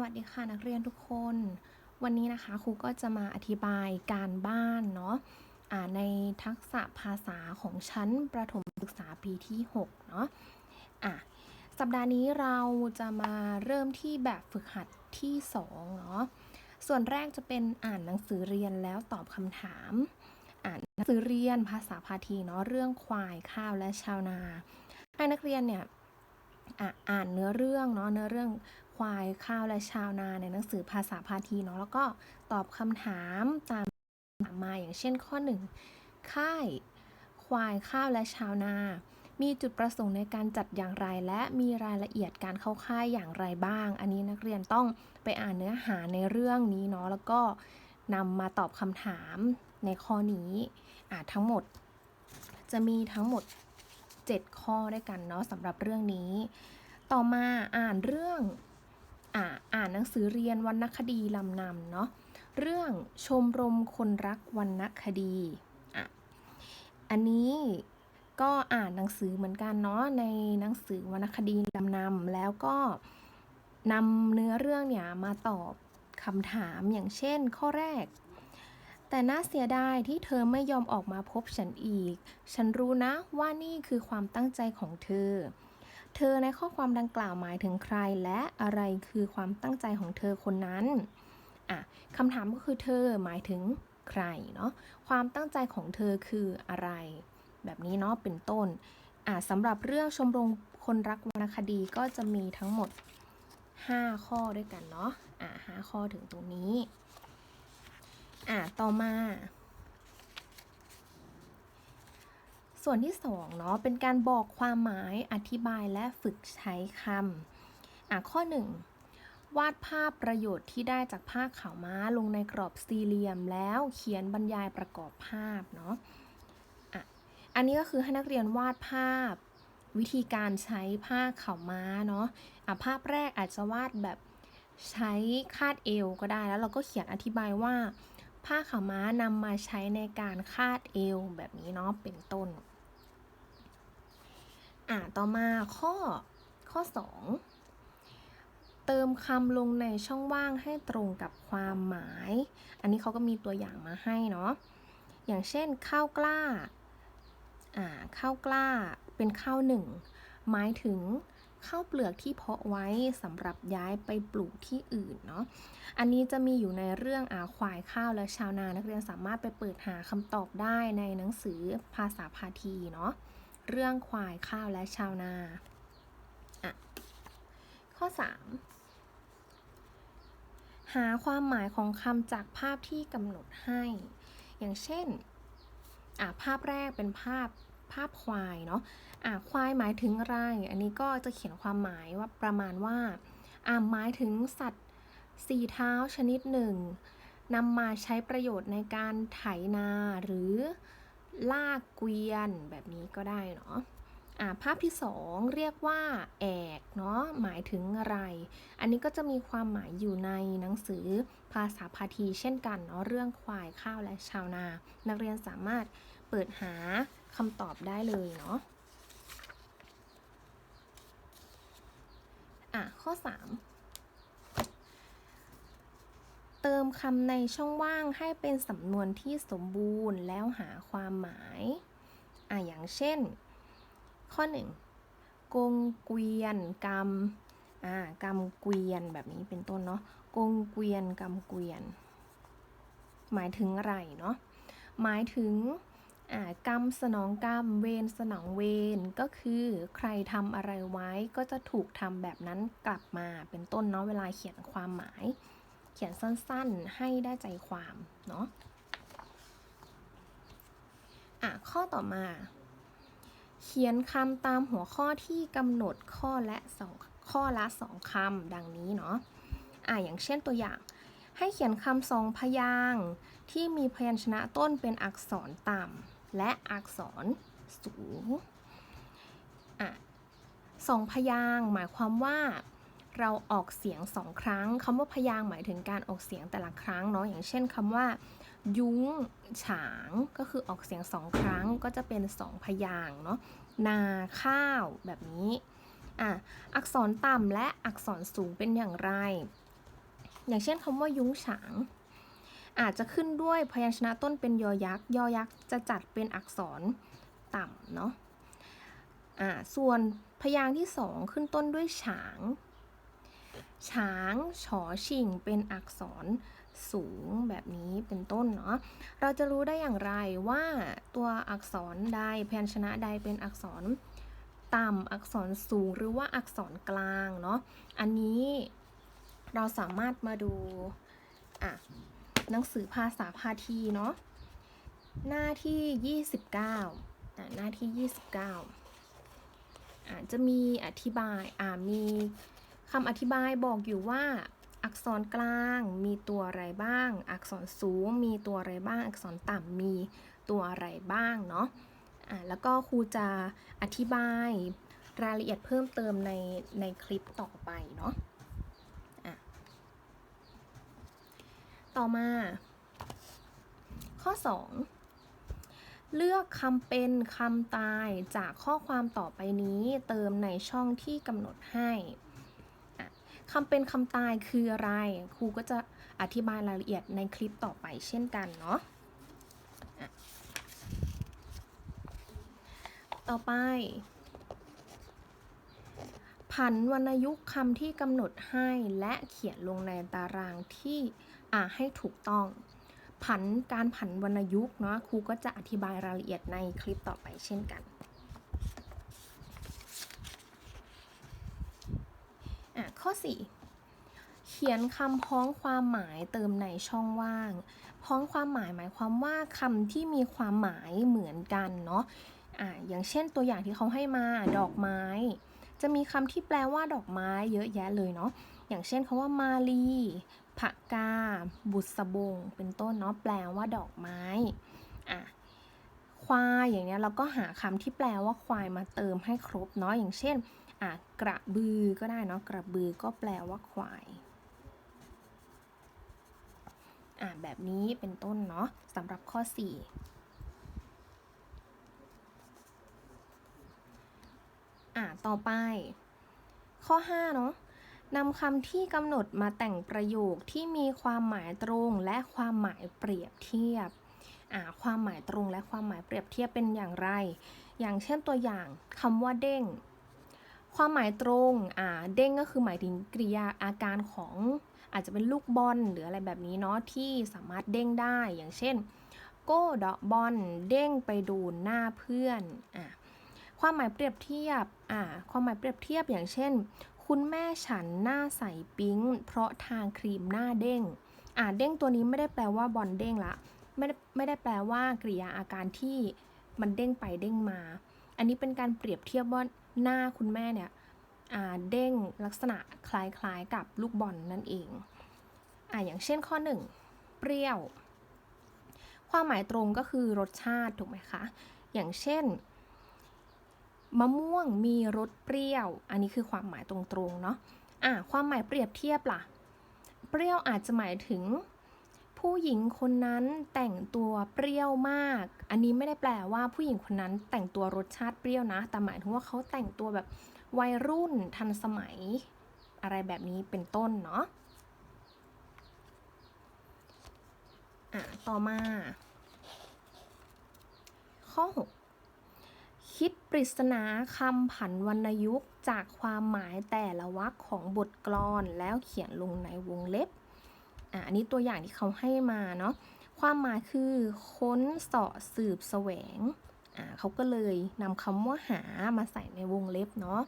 วัสดีค่ะนักเรียนทุกคน วันนี้นะคะครูก็จะมาอธิบายการบ้านเนาะอ่าในทักษะภาษาของชั้นประถมศึกษาปีที่ 6 เนาะอะสัปดาห์นี้เราจะมาเริ่มที่แบบฝึกหัดที่ 2 เนาะส่วนแรกจะเป็นอ่านหนังสือเรียนแล้วตอบคำถาม อ่านหนังสือเรียนภาษาพาทีเนาะเรื่องควายข้าวและชาวนา ให้นักเรียนเนี่ยอ่านเนื้อเรื่องเนาะเนื้อเรื่อง ควายข้าวและชาวนาในหนังสือภาษาพาทีเนาะแล้วก็ตอบคำถามตามถามมาอย่างเช่นข้อ 1 ค่าย ควายข้าวและชาวนา มีจุดประสงค์ในการจัดอย่างไร และมีรายละเอียดการเข้าค่ายอย่างไรบ้าง อันนี้นักเรียนต้องไปอ่านเนื้อหาในเรื่องนี้เนาะแล้วก็นำมาตอบคำถามในข้อนี้อ่าทั้งหมด จะมีทั้งหมด 7 ข้อด้วยกันเนาะสำหรับเรื่องนี้ ต่อมาอ่านเรื่อง หนังสือเรียนวรรณคดีลำนำเนาะเรื่องชมรมคนรักวรรณคดีอะอันนี้ก็อ่านหนังสือเหมือนกันเนาะในหนังสือวรรณคดีลำนำแล้วก็นำเนื้อเรื่องเนี่ยมาตอบคำถามอย่างเช่นข้อแรก แต่น่าเสียดายที่เธอไม่ยอมออกมาพบฉันอีก ฉันรู้นะว่านี่คือความตั้งใจของเธอ เธอในข้อความดังกล่าวหมายถึงใคร และอะไรคือความตั้งใจของเธอคนนั้นอะคำถามก็คือเธอหมายถึงใครเนาะความตั้งใจของเธอคืออะไร แบบนี้เนาะเป็นต้นอะสำหรับเรื่องชมรมคนรักวรรณคดีก็จะมีทั้งหมด 5 ข้อด้วยกันเนาะอะ5ข้อถึงตรงนี้อะต่อมา ส่วนที่2เนาะเป็นการบอกความหมายอธิบายและฝึกใช้คำอะข้อ 1 วาดภาพประโยชน์ที่ได้จากผ้าขาวม้าลงในกรอบสี่เหลี่ยม แล้วเขียนบรรยายประกอบภาพเนาะอะอันนี้ก็คือให้นักเรียนวาดภาพวิธีการใช้ผ้าขาวม้าเนาะอะภาพแรกอาจจะวาดแบบใช้คาดเอวก็ได้แล้วเราก็เขียนอธิบายว่าผ้าขาวม้านำมาใช้ในการคาดเอวแบบนี้เนาะเป็นต้น อ่าต่อมาข้อข้อ 2 เติมคำลงในช่องว่างให้ตรงกับความหมาย อันนี้เขาก็มีตัวอย่างมาให้เนาะอย่างเช่น ข้าวกล้าอ่าข้าวกล้าเป็นข้าวหนึ่งหมายถึงข้าวเปลือกที่เพาะไว้สำหรับย้ายไปปลูกที่อื่นเนาะ อันนี้จะมีอยู่ในเรื่องอาควายข้าวและชาวนานักเรียนสามารถไปเปิดหาคำตอบได้ในหนังสือภาษาพาทีเนาะ เรื่องควายข้าวและชาวนาอะข้อ 3 หาความหมายของคำจากภาพที่กำหนดให้ อย่างเช่นอะภาพแรกเป็นภาพภาพควายเนาะอะควายหมายถึงอะไร อันนี้ก็จะเขียนความหมายว่าประมาณว่าอะหมายถึงสัตว์สี่เท้าชนิดหนึ่งนำมาใช้ประโยชน์ในการไถนาหรือ ลากเกวียนแบบนี้ก็ได้เนาะอ่าภาพที่ 2 เรียกว่า แอกเนาะหมายถึงอะไร อันนี้ก็จะมีความหมายอยู่ในหนังสือภาษาพาทีเช่นกันเนาะเรื่องควายข้าวและชาวนา นักเรียนสามารถเปิดหาคำตอบได้เลยเนาะอะข้อ 3 เติมคำในช่องว่างให้เป็นสำนวนที่สมบูรณ์แล้วหาความหมายอะอย่างเช่น ข้อ 1 กงเกวียนกรรมอ่ากรรมเกวียนแบบนี้เป็นต้นเนาะกงเกวียนกรรมเกวียน หมายถึงอะไรเนาะหมายถึงอ่ากรรมสนองกรรมเวรสนองเวรก็คือใครทำอะไรไว้ก็จะถูกทำแบบนั้นกลับมาเป็นต้นเนาะเวลาเขียนความหมาย เขียนสั้นๆให้ได้ใจความเนาะอะข้อต่อมา เขียนคำตามหัวข้อที่กำหนดข้อและสองข้อละสองคำดังนี้เนาะอะอย่างเช่นตัวอย่าง ให้เขียนคำสองพยางค์ที่มีพยัญชนะต้นเป็นอักษรต่ำและอักษรสูงอะสองพยางค์หมายความว่า เราออกเสียงสองครั้งคำว่าพยางหมายถึงการออกเสียงแต่ละครั้งเนาะอย่างเช่นคำว่า ยุ้งฉางก็คือออกเสียงสองครั้งก็จะเป็นสองพยางเนาะนาข้าวแบบนี้อะอักษรต่ำและอักษรสูงเป็นอย่างไร อย่างเช่นคำว่ายุ้งฉาง อาจจะขึ้นด้วยพยัญชนะต้นเป็นยอยักษ์ยอยักษ์จะจัดเป็นอักษรต่ำเนาะอ่าส่วนพยางค์ที่สองขึ้นต้นด้วยฉาง ฉางฉอชิงเป็นอักษรสูงแบบนี้เป็นต้นเนาะ เราจะรู้ได้อย่างไรว่าตัวอักษรใดพยัญชนะใดเป็นอักษรต่ำอักษรสูงหรือว่าอักษรกลางเนาะ อันนี้เราสามารถมาดูอะหนังสือภาษาพาทีเนาะหน้าที่ 29อะหน้าที่ 29อะจะมีอธิบายอ่ามี คำอธิบายบอกอยู่ว่า อักษรกลางมีตัวอะไรบ้าง อักษรสูงมีตัวอะไรบ้าง อักษรต่ำมีตัวอะไรบ้างเนาะอะแล้วก็ครูจะอธิบายรายละเอียดเพิ่มเติมในในคลิปต่อไปเนาะะต่อมา ข้อ 2 เลือกคำเป็นคำตายจากข้อความต่อไปนี้เติมในช่องที่กำหนดให้ คำเป็นคำตายคืออะไร ครูก็จะอธิบายรายละเอียดในคลิปต่อไปเช่นกันเนาะต่อไป ผันวรรณยุกต์คำที่กำหนดให้และเขียนลงในตารางที่อ่าให้ถูกต้อง ผันการผันวรรณยุกต์เนาะครูก็จะอธิบายรายละเอียดในคลิปต่อไปเช่นกันอะ ข้อ 4 เขียนคำพ้องความหมายเติมในช่องว่าง พ้องความหมายหมายความว่าคำที่มีความหมายเหมือนกันเนาะอะอย่างเช่นตัวอย่างที่เขาให้มาดอกไม้ จะมีคำที่แปลว่าดอกไม้เยอะแยะเลยเนาะอย่างเช่นคำว่ามาลีผักกา บุษบง เป็นต้นเนาะแปลว่าดอกไม้อะควายอย่างเนี้ยเราก็หาคำที่แปลว่าควายมาเติมให้ครบเนาะอย่างเช่น อะกระบือก็ได้เนาะกระบือก็แปลว่าควายอะแบบนี้เป็นต้นเนาะสำหรับข้อ 4 อะต่อไป ข้อ 5 เนาะนำคำที่กำหนดมาแต่งประโยคที่มีความหมายตรงและความหมายเปรียบเทียบอ่าความหมายตรงและความหมายเปรียบเทียบเป็นอย่างไร อย่างเช่นตัวอย่างคำว่าเด้ง ความหมายตรงอ่าเด้งก็คือหมายถึงกริยาอาการของอาจจะเป็นลูกบอลหรืออะไรแบบนี้เนาะที่สามารถเด้งได้อย่างเช่นโก้ดอกบอลเด้งไปดูหน้าเพื่อนอ่าความหมายเปรียบเทียบอ่าความหมายเปรียบเทียบอย่างเช่น คุณแม่ฉันหน้าใสปิ๊ง เพราะทางครีมหน้าเด้งอ่าเด้งตัวนี้ไม่ได้แปลว่าบอลเด้งละไม่ได้ไม่ได้แปลว่ากริยาอาการที่มันเด้งไปเด้งมา อันนี้เป็นการเปรียบเทียบว่า หน้าคุณแม่เนี่ยเด้งลักษณะคล้ายๆกับลูกบอลนั่นเองอ่าอย่างเช่นข้อ 1 เปรี้ยว ความหมายตรงก็คือรสชาติถูกไหมคะ อย่างเช่น มะม่วงมีรสเปรี้ยว อันนี้คือความหมายตรงๆเนาะอะความหมายเปรียบเทียบล่ะ เปรี้ยวอาจจะหมายถึง ผู้หญิงคนนั้นแต่งตัวเปรี้ยวมาก อันนี้ไม่ได้แปลว่าผู้หญิงคนนั้นแต่งตัวรสชาติเปรี้ยวนะ แต่หมายถึงว่าเขาแต่งตัวแบบวัยรุ่นทันสมัย อะไรแบบนี้เป็นต้นเนาะอะต่อมา ข้อ 6 คิดปริศนาคำผันวรรณยุกต์จากความหมายแต่ละวรรคของบทกลอนแล้วเขียนลงในวงเล็บ อะอันนี้ตัวอย่างที่เขาให้มาเนาะความหมายคือค้นเสาะสืบแสวงอ่าเขาก็เลยนำคำว่าหามาใส่ในวงเล็บเนาะ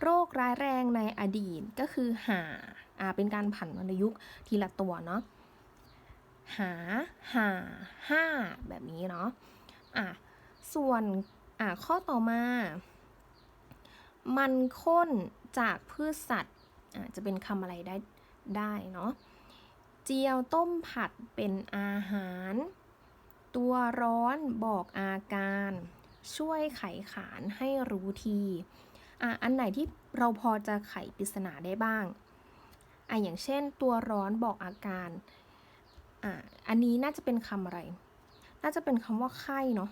โรคร้ายแรงในอดีตก็คือหาอ่าเป็นการผันวรรณยุกต์ทีละตัวเนาะหาหาห้าแบบนี้เนาะอะส่วนอะข้อต่อมา มันข้นจากพืชสัตว์อะจะเป็นคำอะไรได้ได้เนาะ เจียวต้มผัดเป็นอาหาร ตัวร้อนบอกอาการ ช่วยไขขานให้รู้ทีอะอันไหนที่เราพอจะไขปริศนาได้บ้างอะอย่างเช่น ตัวร้อนบอกอาการอะอันนี้น่าจะเป็นคำอะไร น่าจะเป็นคำว่าไข้เนาะ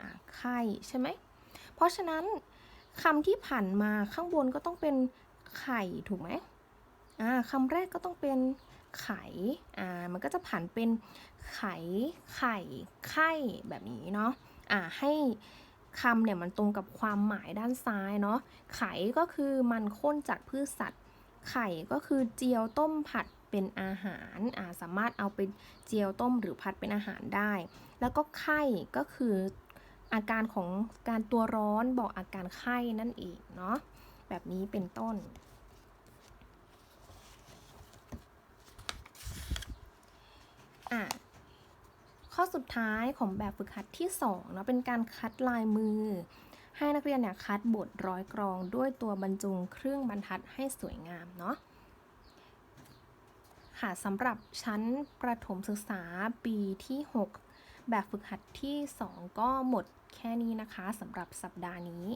อะไข้ใช่ไหม เพราะฉะนั้นคำที่ผ่านมาข้างบนก็ต้องเป็นไข่ถูกไหมอ่าคำแรกก็ต้องเป็น ไขอ่ามันก็จะผันเป็นไข่ไข่ไข่แบบนี้เนาะอ่าให้คำเนี่ยมันตรงกับความหมายด้านซ้ายเนาะไข่ก็คือมันข้นจากพืชสัตว์ ไข่ก็คือเจียวต้มผัดเป็นอาหารอ่าสามารถเอาไปเจียวต้มหรือผัดเป็นอาหารได้ แล้วก็ไข้ก็คืออาการของการตัวร้อนบอกอาการไข้นั่นเองเนาะแบบนี้เป็นต้น อะข้อสุดท้ายของแบบฝึกหัดที่2เนาะเป็นการคัดลายมือ ให้นักเรียนเนี่ยคัดบทร้อยกรองด้วยตัวบรรจุเครื่องบรรทัดให้สวยงามเนาะค่ะสำหรับชั้นประถมศึกษาปีที่ 6 แบบฝึกหัดที่ 2 ก็หมดแค่นี้นะคะสำหรับสัปดาห์นี้